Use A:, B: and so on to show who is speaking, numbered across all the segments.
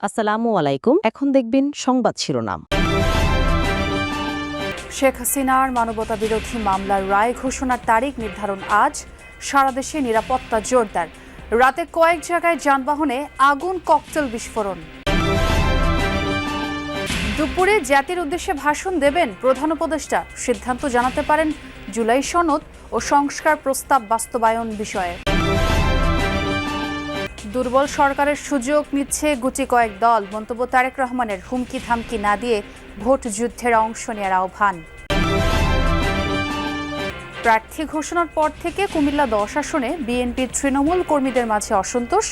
A: আসসালামু আলাইকুম। এখন দেখবেন সংবাদ শিরোনাম।
B: শেখ হাসিনার মানবতা বিরোধী মামলার রায় ঘোষণার তারিখ নির্ধারণ আজ। সারা দেশে নিরাপত্তা জোরদার। রাতে কয়েক জায়গায় যানবাহনে আগুন, ককটেল বিস্ফোরণ। দুপুরে জাতির উদ্দেশ্যে ভাষণ দেবেন প্রধান উপদেষ্টা। সিদ্ধান্ত জানাতে পারেন জুলাই সনদ ও সংস্কার প্রস্তাব বাস্তবায়ন বিষয়ে। দুর্বল সরকারের সুযোগ নিচ্ছে গুটি কয়েক দল। মন্তব্য তারেক রহমানের হুমকি থামকি না দিয়ে ভোট যুদ্ধের অংশ নেওয়ার আহ্বান। প্রার্থী ঘোষণার পর থেকে কুমিল্লা দশ আসনে বিএনপির তৃণমূল কর্মীদের মাঝে অসন্তোষ।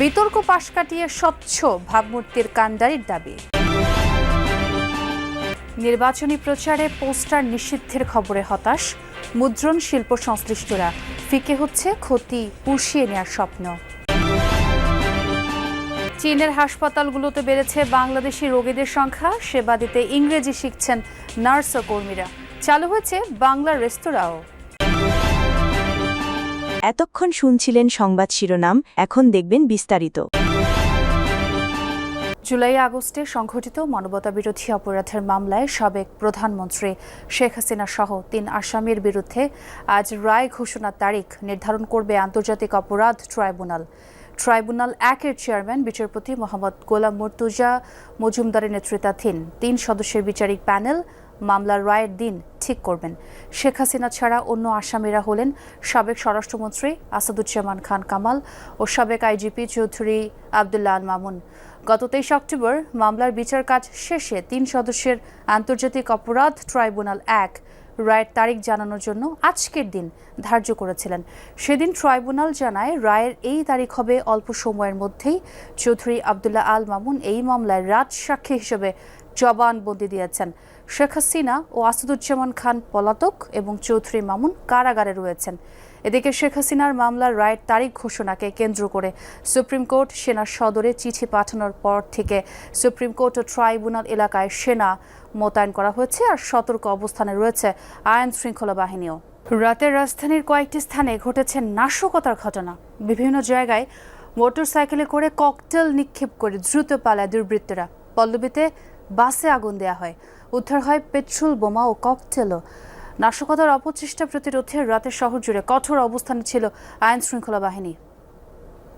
B: বিতর্ক পাশ কাটিয়ে স্বচ্ছ ভাবমূর্তির কাণ্ডারির দাবি। নির্বাচনী প্রচারে পোস্টার নিষিদ্ধের খবরে হতাশ। মুদ্রণ শিল্প সংশ্লিষ্টরা। ফিকে হচ্ছে ক্ষতি, পুষিয়ে নেওয়ার স্বপ্ন। চীনের হাসপাতালগুলোতে বেড়েছে বাংলাদেশি রোগীদের সংখ্যা। সেবা দিতে ইংরেজি শিখছেন নার্স ও কর্মীরা চালু হয়েছে বাংলা রেস্তোরাঁও।
C: এতক্ষণ শুনছিলেন সংবাদ শিরোনাম এখন দেখবেন বিস্তারিত।
B: জুলাই আগস্টে সংঘটিত মানবতাবিরোধী অপরাধের মামলায় সাবেক প্রধানমন্ত্রী শেখ হাসিনা সহ তিন আসামির বিরুদ্ধে আজ রায় ঘোষণার তারিখ নির্ধারণ করবে আন্তর্জাতিক অপরাধ ট্রাইব্যুনাল। ট্রাইব্যুনাল একের চেয়ারম্যান, বিচারপতি মোহাম্মদ গোলাম মর্তুজা মজুমদারের নেতৃত্বাধীন তিন সদস্যের বিচারিক প্যানেল মামলার রায়ের দিন ঠিক করবেন। শেখ হাসিনা ছাড়া অন্য আসামিরা হলেন সাবেক স্বরাষ্ট্রমন্ত্রী আসাদুজ্জামান খান কামাল ও সাবেক আইজিপি চৌধুরী আবদুল্লাহ আল মামুন। গত তেইশ অক্টোবর মামলার বিচার কাজ শেষে তিন সদস্যের আন্তর্জাতিক অপরাধ ট্রাইব্যুনাল এক রায়ের তারিখ জানানোর জন্য আজকের দিন ধার্য করেছিলেন। সেদিন ট্রাইব্যুনাল জানায়, রায়ের এই তারিখ হবে অল্প সময়ের মধ্যেই চৌধুরী আবদুল্লাহ আল মামুন এই মামলায় রাজ সাক্ষী হিসেবে জবানবন্দি দিয়েছেন। শেখ হাসিনা ও আসাদুজ্জামান খান পলাতক এবং চৌধুরী মামুন কারাগারে রয়েছেন। এদিকে শেখ হাসিনার মামলার রায়ের তারিখ ঘোষণাকে কেন্দ্র করে সুপ্রিম কোর্ট সেনা সদরে চিঠি পাঠানোর পর থেকে সুপ্রিম কোর্ট ও ট্রাইব্যুনাল এলাকায় সেনা মোতায়েন করা হয়েছে আর সতর্ক অবস্থানে রয়েছে আইন শৃঙ্খলা বাহিনীও। রাতের রাজধানীর কয়েকটি স্থানে ঘটেছে নাশকতার ঘটনা। বিভিন্ন জায়গায় মোটরসাইকেলে করে ককটেল নিক্ষেপ করে দ্রুত পালায় দুর্বৃত্তরা। পল্লবীতে বাসে আগুন দেয়া হয়। উদ্ধার হয় পেট্রোল বোমা ও ককটেলও। নাশকতার অপচেষ্টা প্রতিরোধে রাতে শহর জুড়ে কঠোর অবস্থানে ছিল আইন শৃঙ্খলা বাহিনী।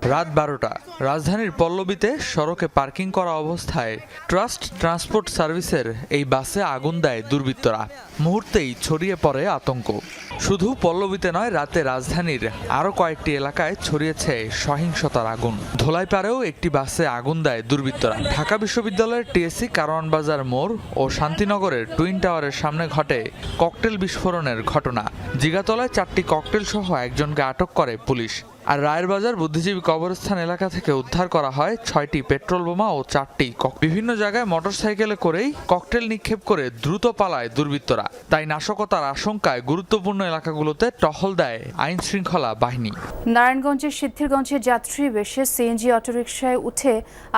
D: রাত বারোটা। রাজধানীর পল্লবীতে সড়কে পার্কিং করা অবস্থায় ট্রাস্ট ট্রান্সপোর্ট সার্ভিসের এই বাসে আগুন দেয় দুর্বৃত্তরা। মুহূর্তেই ছড়িয়ে পড়ে আতঙ্ক। শুধু পল্লবীতে নয়, রাতে রাজধানীর আরও কয়েকটি এলাকায় ছড়িয়েছে সহিংসতার আগুন। ধোলাইপাড়েও একটি বাসে আগুন দেয় দুর্বৃত্তরা। ঢাকা বিশ্ববিদ্যালয়ের টিএসসি কারওয়ান বাজার মোড় ও শান্তিনগরের টুইন টাওয়ারের সামনে ঘটে ককটেল বিস্ফোরণের ঘটনা। জিগাতলায় চারটি ককটেল সহ একজনকে আটক করে পুলিশ। আর রায়েরবাজার বুদ্ধিজীবী কবরস্থান এলাকা থেকে উদ্ধার করা হয় ছয়টি পেট্রোল বোমা ও চারটি কক বিভিন্ন জায়গায় মোটরসাইকেলে করেই ককটেল নিক্ষেপ করে দ্রুত পালায় দুর্বৃত্তরা। তাই নাশকতার আশঙ্কায় গুরুত্বপূর্ণ এলাকাগুলোতে টহল দেয় আইন শৃঙ্খলা বাহিনী।
B: নারায়ণগঞ্জের সিদ্ধিরগঞ্জে যাত্রী বেশে সিএনজি অটোরিকশায় উঠে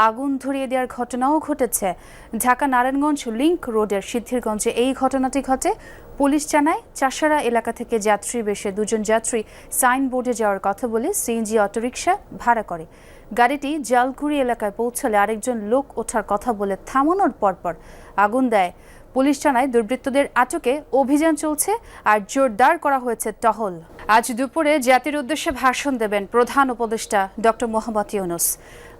B: আগুন ধরিয়ে দেওয়ার ঘটনাও ঘটেছে। ঢাকা নারায়ণগঞ্জ লিংক রোডের সিদ্ধিরগঞ্জে এই ঘটনাটি ঘটে। পুলিশ জানায়, চাষারা এলাকা থেকে যাত্রী বেশে দুজন যাত্রী সাইনবোর্ডে যাওয়ার কথা বলে সিএনজি অটোরিকশা ভাড়া করে। গাড়িটি জালকুড়ি এলাকায় পৌঁছলে আরেকজন লোক ওঠার কথা বলে থামানোর পরপর আগুন দেয়। পুলিশ জানায়, দুর্বৃত্তদের আটকে অভিযান চলছে আর জোরদার করা হয়েছে টহল। আজ দুপুরে জাতির উদ্দেশ্যে ভাষণ দেবেন প্রধান উপদেষ্টা doctor Mohammad Yunus.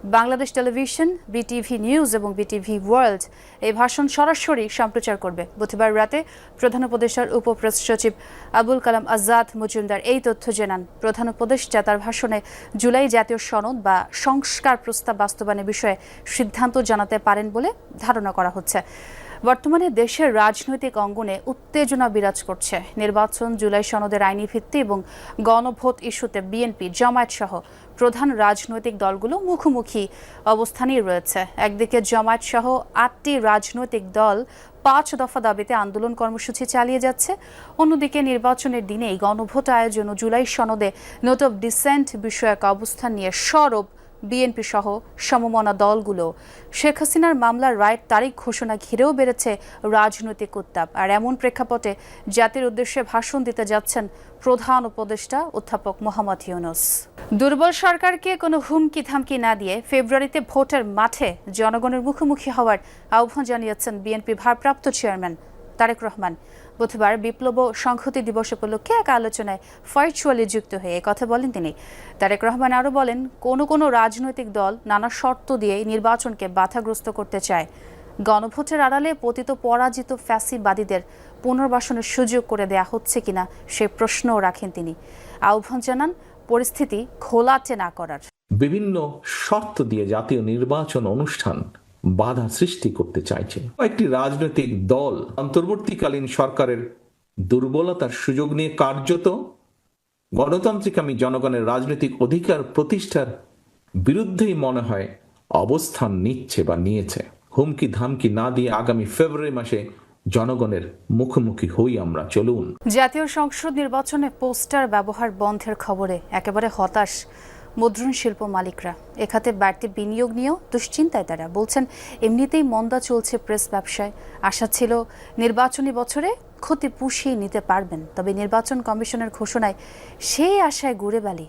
B: Bangladesh television, BTV news এবং বিটিভি ওয়ার্ল্ড এই ভাষণ সরাসরি সম্প্রচার করবে। বুধবার রাতে প্রধান উপদেষ্টার উপপ্রেস সচিব আবুল কালাম আজাদ মজুমদার এই তথ্য জানান। প্রধান উপদেষ্টা তার ভাষণে জুলাই জাতীয় সনদ বা সংস্কার প্রস্তাব বাস্তবায়নের বিষয়ে সিদ্ধান্ত জানাতে পারেন বলে ধারণা করা হচ্ছে। বর্তমানে দেশের রাজনৈতিক অঙ্গনে উত্তেজনা বিরাজ করছে। নির্বাচন, জুলাই সনদের আইনি ভিত্তি এবং গণভোট ইস্যুতে বিএনপি, জামায়াত সহ প্রধান রাজনৈতিক দলগুলো মুখোমুখি অবস্থানেই রয়েছে। একদিকে জামায়াত সহ আটটি রাজনৈতিক দল পাঁচ দফা দাবিতে আন্দোলন কর্মসূচি চালিয়ে যাচ্ছে। অন্যদিকে নির্বাচনের দিনেই গণভোট আয়োজন ও জুলাই সনদে নোট অফ ডিসেন্ট বিষয়ক অবস্থান নিয়ে সরব বিএনপি সহ সমমনা দলগুলো। শেখ হাসিনার মামলার রায়ের তারিখ ঘোষণা ঘিরেও বেড়েছে রাজনৈতিক উত্তাপ। আর এমন প্রেক্ষাপটে জাতির উদ্দেশ্যে ভাষণ দিতে যাচ্ছেন প্রধান উপদেষ্টা অধ্যাপক মোহাম্মদ ইউনুস। দুর্বল সরকারকে কোনো হুমকি ধামকি না দিয়ে ফেব্রুয়ারিতে ভোটের মাঠে জনগণের মুখোমুখি হওয়ার আহ্বান জানিয়েছেন বিএনপি ভারপ্রাপ্ত চেয়ারম্যান তারেক রহমান। বুধবার বিপ্লব সংহতি দিবস উপলক্ষে এক আলোচনায় ভার্চুয়ালি যুক্ত হয়ে কথা বলেন তিনি। তারেক রহমান আরও বলেন, কোনো কোনো রাজনৈতিক দল নানা শর্ত দিয়ে নির্বাচনকে বাধাগ্রস্ত করতে চায়। গণভোটের আড়ালে পতিত পরাজিত ফ্যাসিবাদীদের পুনর্বাসনের সুযোগ করে দেয়া হচ্ছে কিনা সে প্রশ্নও রাখেন তিনি। আহ্বান জানান, পরিস্থিতি ঘোলাটে না করার।
E: বিভিন্ন শর্ত দিয়ে জাতীয় নির্বাচন অনুষ্ঠান বাধা সৃষ্টি করতে চাইছে। একটি রাজনৈতিক দল অন্তর্বর্তীকালীন সরকারের দুর্বলতার সুযোগ নিয়ে কার্যত গণতান্ত্রিক আমি জনগণের রাজনৈতিক অধিকার প্রতিষ্ঠার বিরুদ্ধেই মনে হয় অবস্থান নিচ্ছে বা নিয়েছে। হুমকি ধামকি না দিয়ে আগামী ফেব্রুয়ারি মাসে জনগণের মুখোমুখি হই আমরা, চলুন।
B: জাতীয় সংসদ নির্বাচনে পোস্টার ব্যবহার বন্ধের খবরে একেবারে হতাশ। মুদ্রণ শিল্প মালিকরা। এখাতে বাড়তি বিনিয়োগ নিয়েও দুশ্চিন্তায় তারা। বলছেন, এমনিতেই মন্দা চলছে প্রেস ব্যবসায়। আশা ছিল নির্বাচনী বছরে ক্ষতি পুষিয়ে নিতে পারবেন। তবে নির্বাচন কমিশনের ঘোষণায় সেই আশায় গুড়ে বালি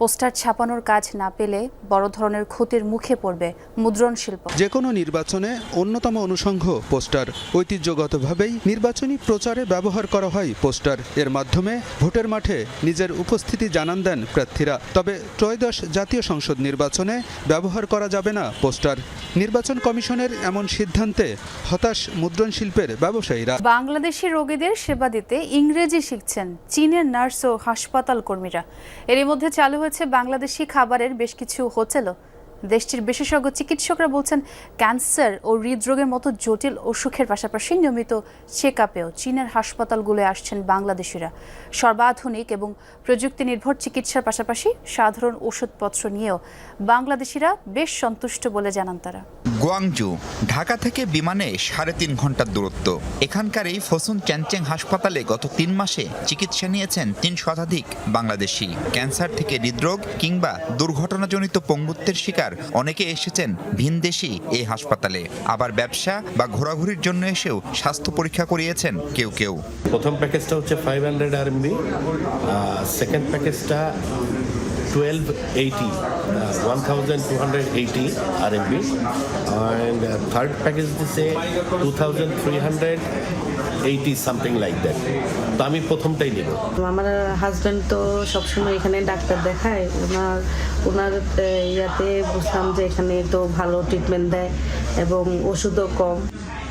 B: পোস্টার ছাপানোর কাজ না পেলে বড় ধরনের ক্ষতির মুখে পড়বে মুদ্রণ শিল্প।
F: যে কোনো নির্বাচনে অন্যতম অনুষঙ্গ পোস্টার। ঐতিহ্যগতভাবেই নির্বাচনী প্রচারে ব্যবহার করা হয় পোস্টার। এর মাধ্যমে ভোটের মাঠে নিজের উপস্থিতি জানান দেন প্রার্থীরা। তবে ত্রয়োদশ জাতীয় সংসদ নির্বাচনে ব্যবহার করা যাবে না পোস্টার। নির্বাচন কমিশনের এমন সিদ্ধান্তে হতাশ মুদ্রণ শিল্পের ব্যবসায়ীরা।
B: বাংলাদেশি রোগীদের সেবা দিতে ইংরেজি শিখছেন চীনের নার্স ও হাসপাতাল কর্মীরা। এরই মধ্যে চালু হয়েছে বাংলাদেশি খাবারের বেশ কিছু হোটেলও। দেশটির বিশেষজ্ঞ চিকিৎসকরা বলছেন, ক্যান্সার ও হৃদরোগের মতো জটিল অসুখের পাশাপাশি নিয়মিত চেক আপেও চীনের হাসপাতালগুলোয় আসছেন বাংলাদেশিরা। সর্বাধুনিক এবং প্রযুক্তি নির্ভর চিকিৎসার পাশাপাশি সাধারণ ওষুধপত্র নিয়েও বাংলাদেশিরা বেশ সন্তুষ্ট বলে জানান তারা।
G: গুয়াংজু, ঢাকা থেকে বিমানে সাড়ে তিন ঘণ্টার দূরত্ব। এখানকার এই ফসুন চ্যানচেং হাসপাতালে গত তিন মাসে চিকিৎসা নিয়েছেন তিন শতাধিক বাংলাদেশি। ক্যান্সার থেকে হৃদরোগ কিংবা দুর্ঘটনাজনিত পঙ্গুত্বের শিকার অনেকে এসেছেন ভিনদেশি এই হাসপাতালে। আবার ব্যবসা বা ঘোরাঘুরির জন্য এসেও স্বাস্থ্য পরীক্ষা করিয়েছেন কেউ কেউ।
H: প্রথম প্যাকেজটা হচ্ছে ফাইভ হান্ড্রেড আরএমবি সেকেন্ড প্যাকেজটা twelve eighty one thousand two hundred eighty RMB and third package দিচ্ছে two thousand three hundred eighty something like that তো আমি প্রথমটাই নেব।
I: আমার হাজব্যান্ড তো সবসময় এখানে ডাক্তার দেখায়। ওনার ওনার ইয়াতে বুঝলাম যে এখানে তো ভালো ট্রিটমেন্ট দেয় এবং ওষুধও কম।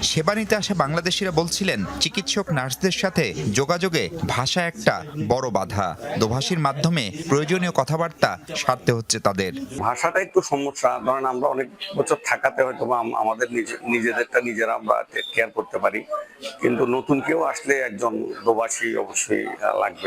G: সেবা নিতে আসা বাংলাদেশিরা বলছিলেন, চিকিৎসক নার্সদের সাথে যোগাযোগে ভাষা একটা বড় বাধা। দোভাষীর মাধ্যমে প্রয়োজনীয় কথাবার্তা সারতে হচ্ছে তাদের।
J: ভাষাটা একটু সমস্যা। ধরেন আমরা অনেক বছর থাকাতে হয়তো আমাদের নিজে- নিজেদেরটা নিজেরা আমরা কেয়ার করতে পারি। কিন্তু নতুন কেউ আসলে একজন দোভাষী অবশ্যই লাগবে।